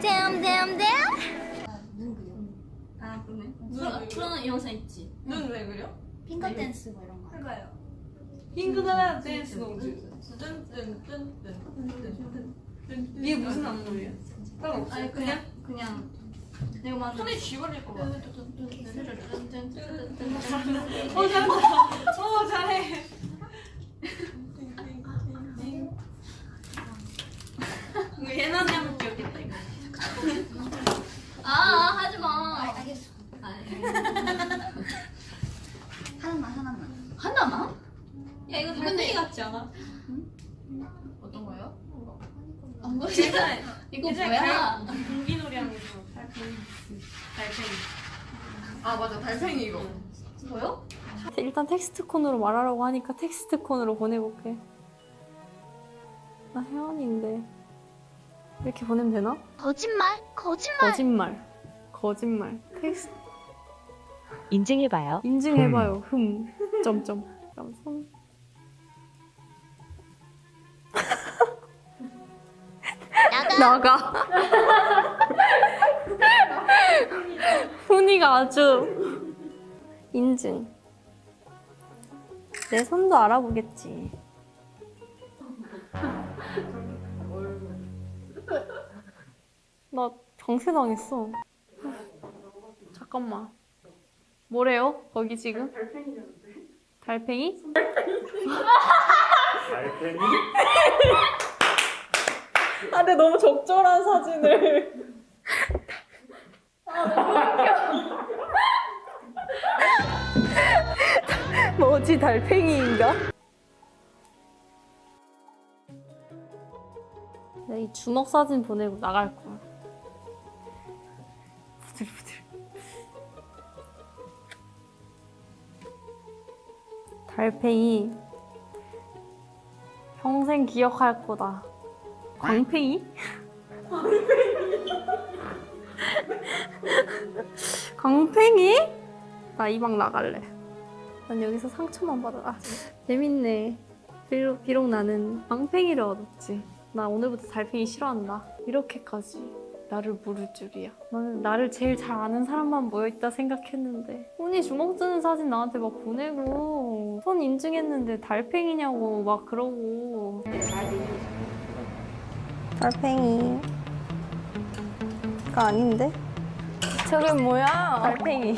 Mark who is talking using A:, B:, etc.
A: damn damn damn
B: 아 그러네. 그런 영상 있지.
C: 눈왜 그려?
A: 핑거 댄스 뭐 이런 거
C: 해봐요. 핑크가 댄스 농주. 이게 무슨 안무예요?
B: 그냥 그냥 내가 막
C: 손에 거 봐.
B: 어
C: 어 잘한다. 어 잘해. 이거 예나이 한번 기억했다 이거.
B: 아 하지 마.
A: 알겠어
B: 아,
A: 하나만 하나만
B: 하나만?
C: 야 이거
B: 근데-
C: 달팽이 같지 않아?
B: 어떤 거요? 안.
C: 예전에
B: 이거 뭐야?
C: 갈- 공기놀이 하면서 달팽이 달팽이. 아 맞아 달팽이 이거.
B: 뭐요?
D: 일단 텍스트 콘으로 말하라고 하니까 텍스트 콘으로 보내볼게. 나 혜원인데 이렇게 보내면 되나?
A: 거짓말 거짓말
D: 거짓말. 거짓말. 텍스트
E: 인증해봐요.
D: 인증해봐요. 흠. 점점. 그럼 손. 나가. 훈이가 아주 인증. 내 손도 알아보겠지. 나 강세당했어. 잠깐만. 뭐래요? 거기 지금? 달팽이?
F: 달팽이?
D: 아, 근데 너무 적절한 사진을. 뭐지, 달팽이인가? 내가 이 주먹 사진 보내고 나갈 거야. 부들부들. 달팽이. 평생 기억할 거다. 광팽이? 광팽이? 나 이 방 나갈래. 난 여기서 상처만 받아. 아, 재밌네. 비록, 비록 나는 광팽이를 얻었지. 나 오늘부터 달팽이 싫어한다. 이렇게까지 나를 물을 줄이야. 나는 나를 제일 잘 아는 사람만 모여있다 생각했는데. 혼이 주먹 드는 사진 나한테 막 보내고, 손 인증했는데 달팽이냐고 막 그러고. 달팽이가 아닌데? 저게 뭐야? 달팽이.